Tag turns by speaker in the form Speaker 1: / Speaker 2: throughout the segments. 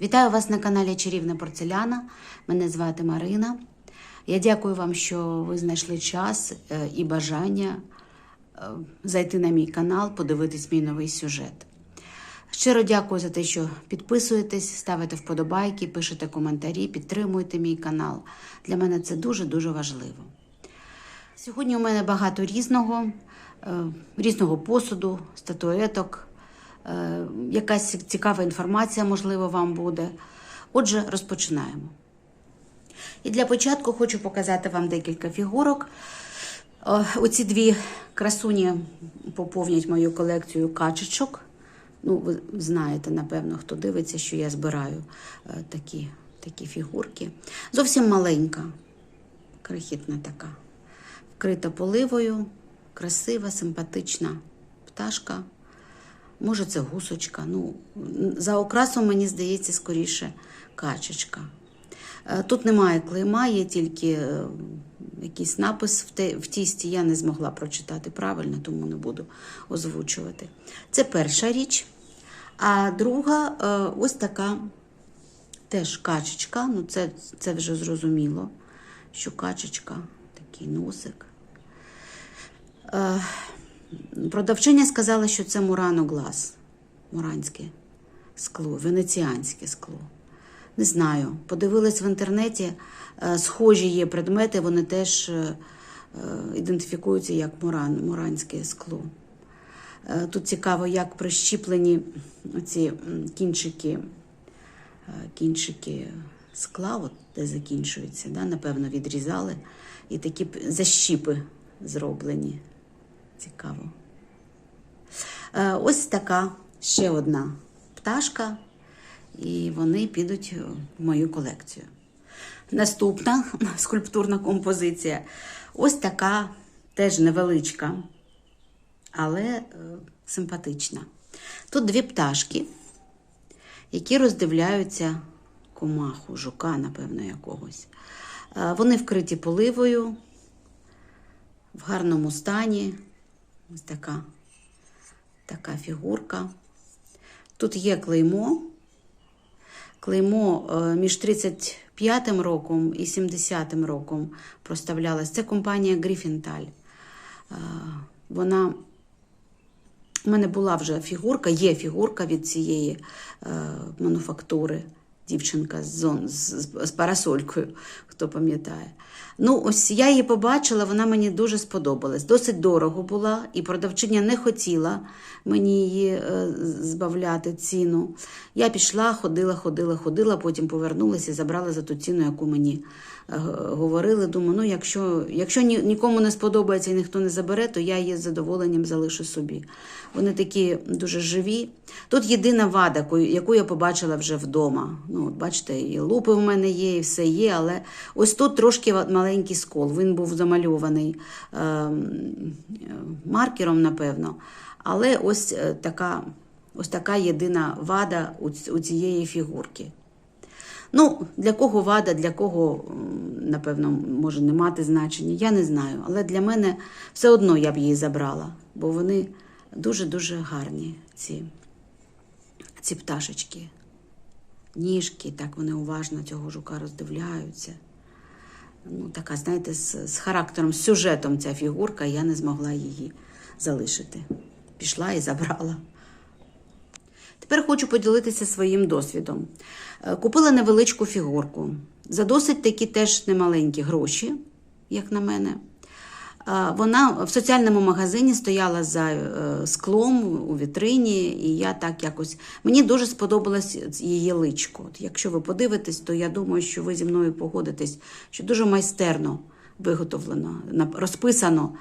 Speaker 1: Вітаю вас на каналі Чарівна Порцеляна. Мене звати Марина. Я дякую вам, що ви знайшли час е, і бажання е, зайти на мій канал, подивитись мій новий сюжет. Щиро дякую за те, що підписуєтесь, ставите вподобайки, пишете коментарі, підтримуєте мій канал. Для мене це дуже-дуже важливо. Сьогодні у мене багато різного, е, різного посуду, статуеток, якась цікава інформація, можливо, вам буде. Отже, розпочинаємо. І для початку хочу показати вам декілька фігурок. Е, Оці дві красуні поповнять мою колекцію качечок. Ну, ви знаєте, напевно, хто дивиться, що я збираю е, такі, такі фігурки. Зовсім маленька, крихітна така вкрита поливою, красива, симпатична пташка. Може, це гусочка. Ну, за окрасом, мені здається, скоріше качечка. Е, Тут немає клейма, є тільки е, якийсь напис в, тісті. Я не змогла прочитати правильно, тому не буду озвучувати. Це перша річ. А друга е, ось така теж качечка. Ну, це, це вже зрозуміло, що качечка, такий носик. Продавчиня сказала, що це Мурано Глас, муранське скло, венеціанське скло. Не знаю. Подивилась в інтернеті, е, схожі є предмети, вони теж е, е, ідентифікуються як муран, муранське скло. Тут цікаво, як прищіплені ці кінчики, кінчики скла, от де закінчуються, да, напевно, відрізали. І такі защіпи зроблені. Цікаво. Е, Ось така ще одна пташка, і вони підуть в мою колекцію. Наступна скульптурна композиція. Ось така теж невеличка, але е, симпатична. Тут дві пташки, які роздивляються комаху, жука, напевно, якогось. Е, Вони вкриті поливою, в гарному стані. Ось така, така фігурка. Тут є клеймо. Клеймо е, між 35 м роком і 70 м роком проставлялось. Це компанія Гріфінталь. Е, Вона у мене була вже фігурка, є фігурка від цієї е, мануфактури. Дівчинка з, зон, з, з, парасолькою, хто пам'ятає. Ну, ось я її побачила, вона мені дуже сподобалась. Досить дорого була, і продавчиня не хотіла мені її е, збавляти ціну. Я пішла, ходила, ходила, ходила, потім повернулася і забрала за ту ціну, яку мені говорили. Думаю, ну якщо, якщо ні, нікому не сподобається і ніхто не забере, то я її з задоволенням залишу собі. Вони такі дуже живі. Тут єдина вада, яку- я побачила вже вдома. Ну, от бачите, і лупи в мене є, і все є, але ось тут трошки маленький скол. Він був замальований е, е, маркером, напевно. Але ось е, така, ось така єдина вада у цієї фігурки. Ну, для кого вада, для кого, напевно, може не мати значення, я не знаю. Але для мене все одно я б її забрала, бо вони дуже-дуже гарні, ці, ці пташечки. Ніжки, так вони уважно цього жука роздивляються. Ну, така, знаєте, з, з характером, з сюжетом ця фігурка, я не змогла її залишити. Пішла і забрала. Тепер хочу поділитися своїм досвідом. Е, Купила невеличку фігурку за досить такі теж немаленькі гроші, як на мене. Е, Вона в соціальному магазині стояла за е, склом у вітрині, і я так якось. Мені дуже сподобалось її личко. Якщо ви подивитесь, то я думаю, що ви зі мною погодитесь, що дуже майстерно виготовлено, розписано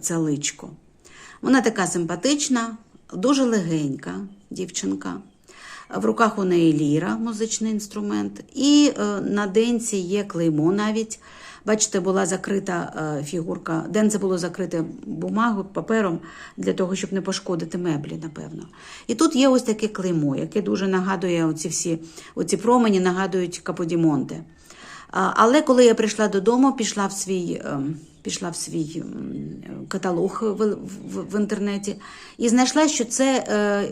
Speaker 1: це личко. Вона така симпатична, дуже легенька дівчинка. В руках у неї ліра, музичний інструмент, і е, на денці є клеймо навіть. Бачите, була закрита е, фігурка. Денце було закрите бумагою, папером для того, щоб не пошкодити меблі, напевно. І тут є ось таке клеймо, яке дуже нагадує оці всі оці промені, нагадують Каподімонте. Але коли я прийшла додому, пішла в свій, ем, пішла в свій каталог в, інтернеті і знайшла, що це е,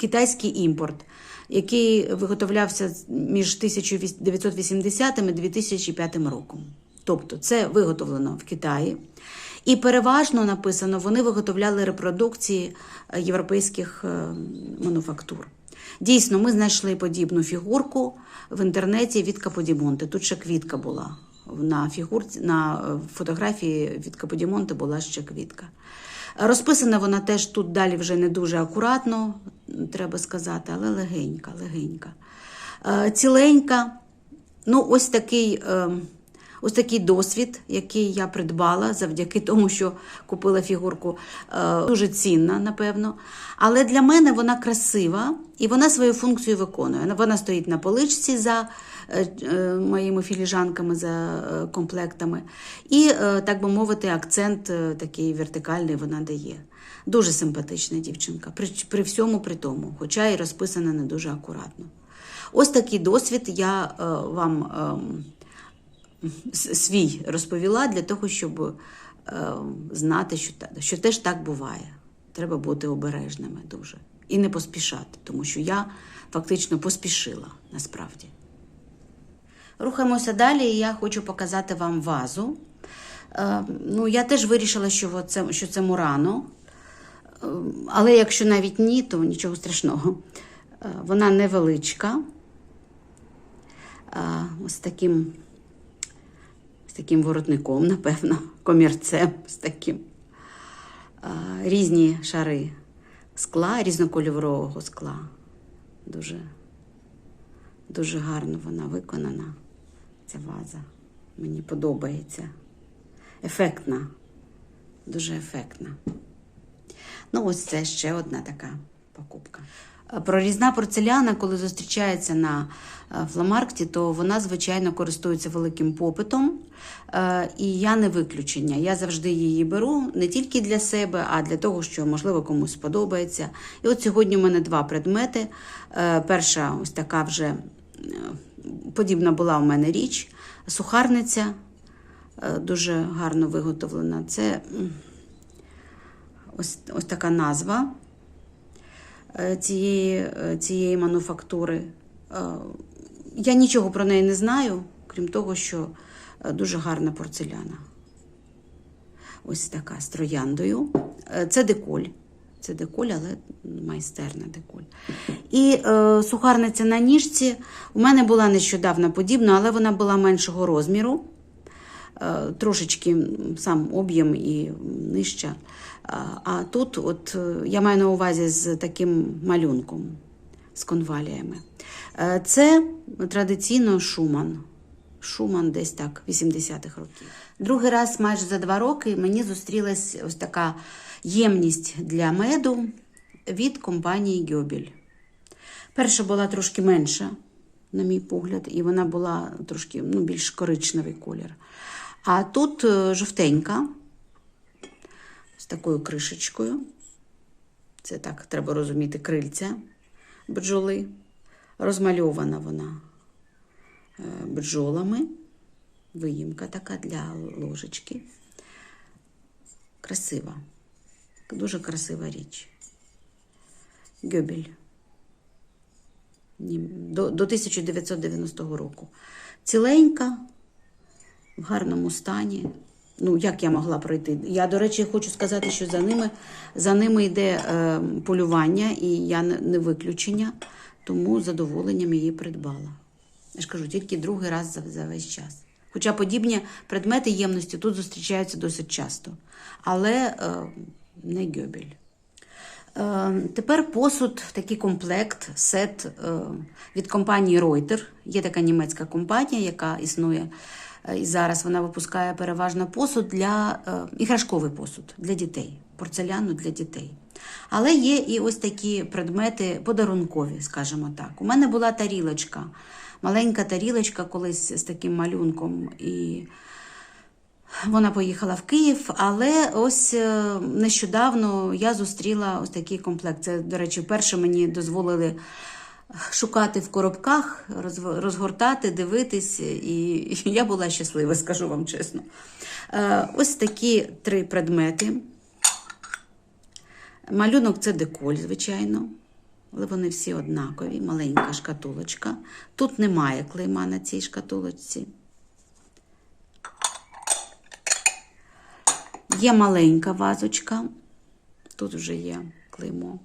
Speaker 1: китайський імпорт. який виготовлявся між 1980 і 2005 роком. Тобто це виготовлено в Китаї. І переважно написано, вони виготовляли репродукції е, європейських е, мануфактур. Дійсно, ми знайшли подібну фігурку в інтернеті від Каподімонте. Тут ще квітка була. На фігурці на е, фотографії від Каподімонте була ще квітка. Розписана вона теж тут далі вже не дуже акуратно, треба сказати, але легенька, легенька. Е, Ціленька. Ну, ось такий, е, ось такий досвід, який я придбала завдяки тому, що купила фігурку. Е, Дуже цінна, напевно. Але для мене вона красива і вона свою функцію виконує. Вона стоїть на поличці за е, е, моїми філіжанками, за е, комплектами. І, е, так би мовити, акцент е, такий вертикальний вона дає. Дуже симпатична дівчинка, при, при всьому при тому, хоча і розписана не дуже акуратно. Ось такий досвід я е, вам с- свій розповіла для того, щоб е, знати, що, що теж так буває. Треба бути обережними дуже і не поспішати, тому що я фактично поспішила насправді. Рухаємося далі, і я хочу показати вам вазу. Е, ну, я теж вирішила, що це, що це Мурано. Е, Але якщо навіть ні, то нічого страшного. Вона невеличка. Ось таким, таким воротником, напевно, комірцем з таким. Різні шари скла, різнокольорового скла. Дуже, дуже гарно вона виконана, ця ваза. Мені подобається. Ефектна, дуже ефектна. Ну, ось це ще одна така покупка. Е, Прорізна порцеляна, коли зустрічається на е, фламаркті, то вона, звичайно, користується великим попитом. Е, І я не виключення. Я завжди її беру не тільки для себе, а для того, що, можливо, комусь сподобається. І от сьогодні у мене два предмети. Перша ось така вже подібна була у мене річ. Сухарниця дуже гарно виготовлена. Це ось, ось така назва цієї, е, цієї мануфактури. Е, Я нічого про неї не знаю, крім того, що е, дуже гарна порцеляна. Ось така з трояндою. Е, Це деколь. Це деколь, але майстерна деколь. І е, сухарниця на ніжці у мене була нещодавно подібна, але вона була меншого розміру. Е, трошечки сам об'єм і нижча. А, тут, от е, я маю на увазі з таким малюнком, з конваліями. Е, Це традиційно Шуман. Шуман десь так, 80-х років. Другий раз, майже за два роки, мені зустрілась ось така ємність для меду від компанії Гьобіль. Перша була трошки менша, на мій погляд, і вона була трошки ну, більш коричневий колір. А тут е, жовтенька, такою кришечкою. Це так, треба розуміти, крильця бджоли. Розмальована вона е, бджолами. Виїмка така для ложечки. Красива. Дуже красива річ. Гьобель. До, до 1990 року. Ціленька, в гарному стані. Ну, як я могла пройти? Я, до речі, хочу сказати, що за ними, за ними йде е, полювання, і я не, виключення, тому задоволенням її придбала. Я ж кажу, тільки другий раз за, за весь час. Хоча подібні предмети ємності тут зустрічаються досить часто, але е, не гьобель. Е, Тепер посуд, такий комплект, сет е, від компанії Reuter. Є така німецька компанія, яка існує і зараз вона випускає переважно посуд для е, іграшковий посуд для дітей, порцеляну для дітей. Але є і ось такі предмети подарункові, скажімо так. У мене була тарілочка, маленька тарілочка колись з таким малюнком. І вона поїхала в Київ, але ось е, нещодавно я зустріла ось такий комплект. Це, до речі, вперше мені дозволили шукати в коробках, розгортати, дивитись, і я була щаслива, скажу вам чесно. Е, Ось такі три предмети. Малюнок це деколь, звичайно. але вони всі однакові, маленька шкатулочка. Тут немає клейма на цій шкатулочці. Є маленька вазочка, тут вже є клеймо.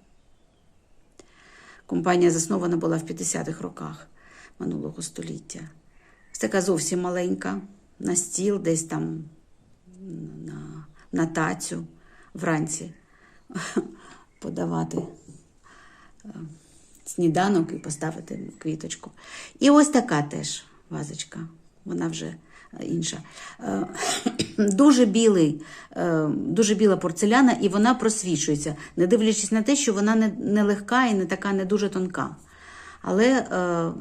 Speaker 1: Компанія заснована була в 50-х роках минулого століття. Ось така зовсім маленька, на стіл, десь там на, на тацю вранці подавати е, сніданок і поставити квіточку. І ось така теж вазочка. Вона вже інша. Е, Дуже білий, е, дуже біла порцеляна, і вона просвічується, не дивлячись на те, що вона не, не легка і не така не дуже тонка. Але е,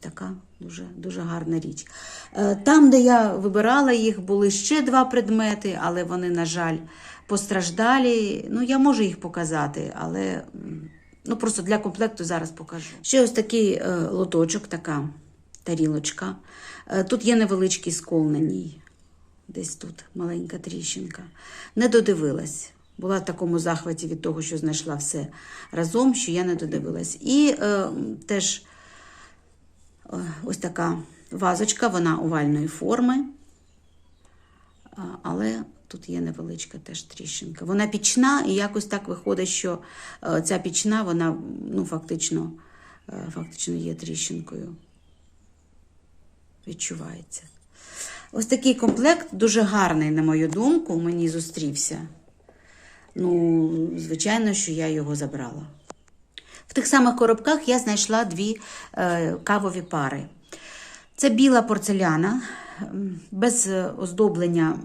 Speaker 1: така дуже, дуже гарна річ. Е, Там, де я вибирала їх, були ще два предмети, але вони, на жаль, постраждалі. Ну, я можу їх показати, але ну, просто для комплекту зараз покажу. Ще ось такий е, лоточок, така тарілочка. Е, Тут є невеличкий скол на ній. Десь тут маленька тріщинка. Не додивилась. Була в такому захваті від того, що знайшла все разом, що я не додивилась. І е, теж е, ось така вазочка, вона овальної форми. Але тут є невеличка теж тріщинка. Вона пічна, і якось так виходить, що е, ця пічна, вона ну, фактично, е, фактично є тріщинкою. Відчувається. Ось такий комплект дуже гарний, на мою думку, мені зустрівся. Ну, звичайно, що я його забрала. В тих самих коробках я знайшла дві е, кавові пари. Це біла порцеляна, без е, оздоблення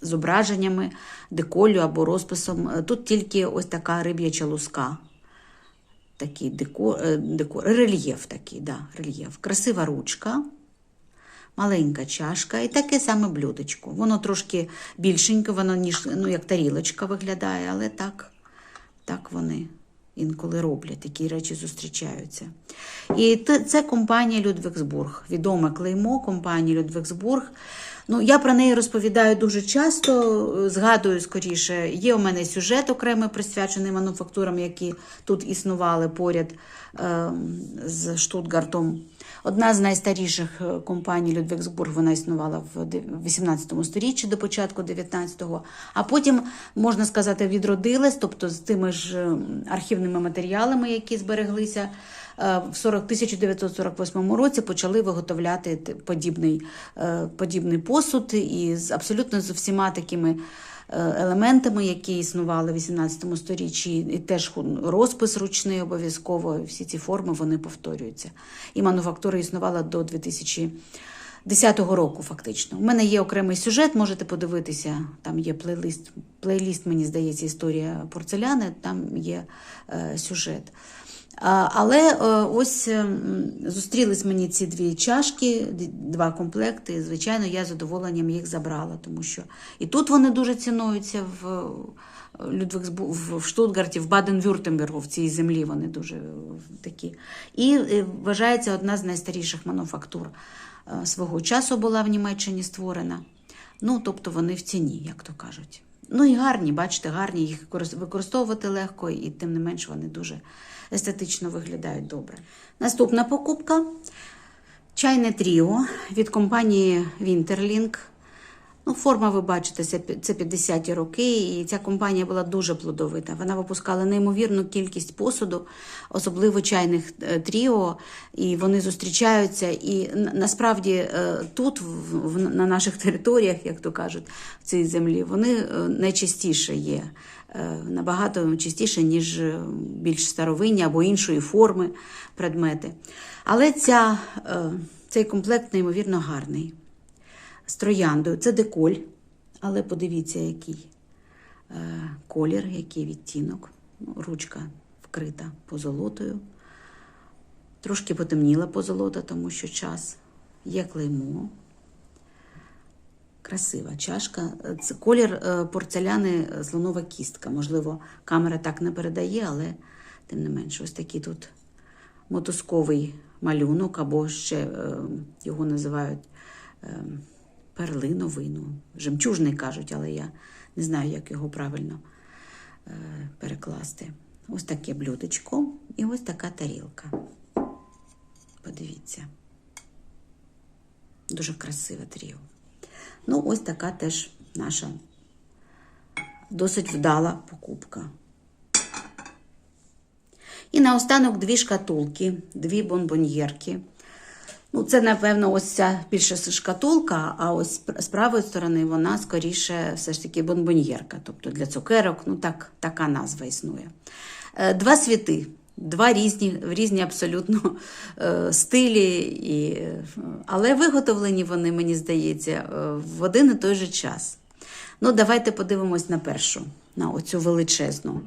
Speaker 1: зображеннями, деколю або розписом. Е, Тут тільки ось така риб'яча луска. Такий декор, е, декор, рельєф такий, да, рельєф. Красива ручка маленька чашка і таке саме блюдечко. Воно трошки більшеньке, воно ніж ну, як тарілочка виглядає, але так, так вони інколи роблять, такі речі зустрічаються. І це компанія Людвігсбург, відоме клеймо компанії Людвігсбург. Ну, я про неї розповідаю дуже часто, е, згадую скоріше. Є у мене сюжет окремий присвячений мануфактурам, які тут існували поряд е, з Штутгартом. Одна з найстаріших е, компаній Людвігсбург, вона існувала в 18 сторіччі до початку 19-го, а потім, можна сказати, відродилась, тобто з тими ж е, архівними матеріалами, які збереглися. Е, В 1948 році почали виготовляти подібний, е, подібний посуд і з абсолютно з всіма такими е, елементами, які існували в 18 сторіччі, і теж розпис ручний обов'язково. Всі ці форми вони повторюються. І мануфактура існувала до 2010 року, фактично. У мене є окремий сюжет, можете подивитися. Там є плейлист, плейліст, мені здається, історія порцеляни, там є е, сюжет. Але е, ось ем, зустрілись мені ці дві чашки, два комплекти. Звичайно, я з задоволенням їх забрала, тому що і тут вони дуже цінуються в е, Людвігсбу в Штутгарті, в Баден-Вюртембергу, в цій землі вони дуже е, такі. І вважається одна з найстаріших мануфактур свого часу була в Німеччині створена. Ну, тобто вони в ціні, як то кажуть. Ну і гарні, бачите, гарні, їх використовувати легко, і тим не менш вони дуже естетично виглядають добре. Наступна покупка чайне тріо від компанії Winterlink. Ну, форма, ви бачите, це 50-ті роки, і ця компанія була дуже плодовита. Вона випускала неймовірну кількість посуду, особливо чайних е, тріо, і вони зустрічаються. І насправді е, тут, на наших територіях, як то кажуть, в цій землі, вони е, найчастіше є. Набагато частіше, ніж більш старовинні або іншої форми предмети. Але ця, цей комплект неймовірно гарний з трояндою. Це деколь, але подивіться, який е, колір, який відтінок. Ну, ручка вкрита позолотою. Трошки потемніла позолота, тому що час є клеймо. Красива чашка. Це колір е, порцеляни слонова кістка. Можливо, камера так не передає, але тим не менше, ось такий тут мотузковий малюнок, або ще е, його називають е, перлиновий, ну, жемчужний кажуть, але я не знаю, як його правильно е, перекласти. ось таке блюдечко і ось така тарілка. Подивіться. Дуже красиве тріо. Ну, ось така теж наша досить вдала покупка. І наостанок дві шкатулки, дві бонбоньєрки. Ну, це, напевно, ось ця більше шкатулка, а ось з правої сторони вона скоріше все ж таки бонбоньєрка, тобто для цукерок, ну так, така назва існує. Е, Два світи, два різні, різні абсолютно е, стилі, і, е, але виготовлені вони, мені здається, в один і той же час. Ну, давайте подивимось на першу, на оцю величезну.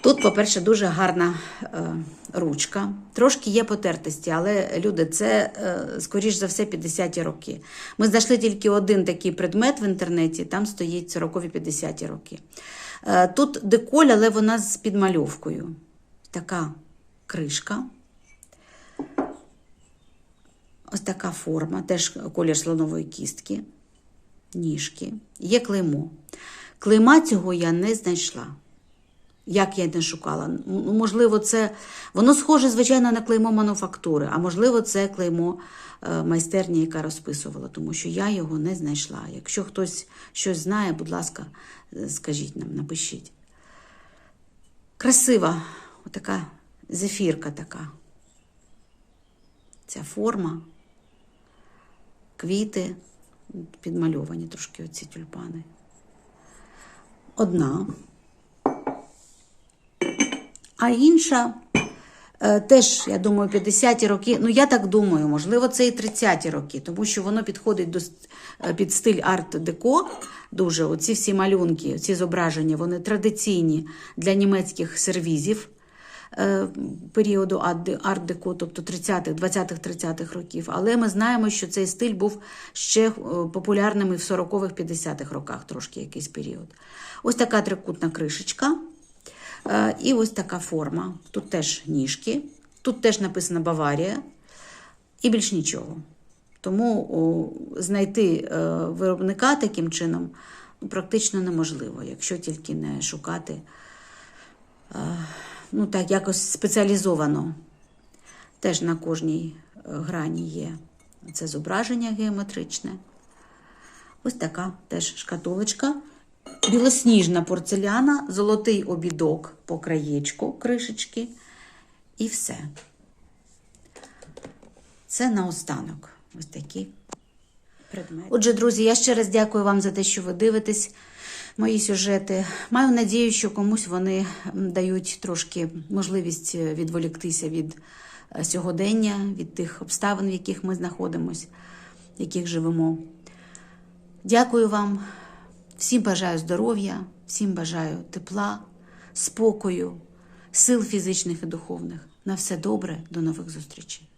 Speaker 1: Тут, по-перше, дуже гарна е, ручка. Трошки є потертості, але люди, це, е, скоріш за все, 50-ті роки. Ми знайшли тільки один такий предмет в інтернеті, там стоїть 40-ві 50-ті роки. Е, тут деколь, але вона з підмальовкою. Така кришка. Ось така форма, теж колір слонової кістки, ніжки. Є клеймо. Клейма цього я не знайшла. Як я не шукала. Ну, можливо, це воно схоже, звичайно, на клеймо мануфактури, а можливо, це клеймо е, майстерні, яка розписувала, тому що я його не знайшла. Якщо хтось щось знає, будь ласка, е, скажіть нам, напишіть. Красива, отака зефірка така. Ця форма, квіти, підмальовані трошки оці тюльпани. Одна. А інша е, теж, я думаю, 50-ті роки. Ну, я так думаю, можливо, це і 30-ті роки, тому що воно підходить до, е, під стиль арт-деко. Дуже оці всі малюнки, ці зображення, вони традиційні для німецьких сервізів е, періоду арт- арт-деко, тобто 30-х, 20-х, 30-х років. Але ми знаємо, що цей стиль був ще популярним і в 40-х, 50-х роках, трошки якийсь період. Ось така трикутна кришечка. Е, І ось така форма. Тут теж ніжки, тут теж написано Баварія і більш нічого. Тому знайти е, виробника таким чином практично неможливо, якщо тільки не шукати е, ну, так, якось спеціалізовано. Теж на кожній грані є це зображення геометричне. Ось така теж шкатулочка. Білосніжна порцеляна, золотий обідок по краєчку кришечки. І все. Це наостанок. Ось такі предмети. Отже, друзі, я ще раз дякую вам за те, що ви дивитесь мої сюжети. Маю надію, що комусь вони дають трошки можливість е, відволіктися від е, сьогодення, від тих обставин, в яких ми знаходимося, в яких живемо. Дякую вам. Всім бажаю здоров'я, всім бажаю тепла, спокою, сил фізичних і духовних. На все добре, до нових зустрічей.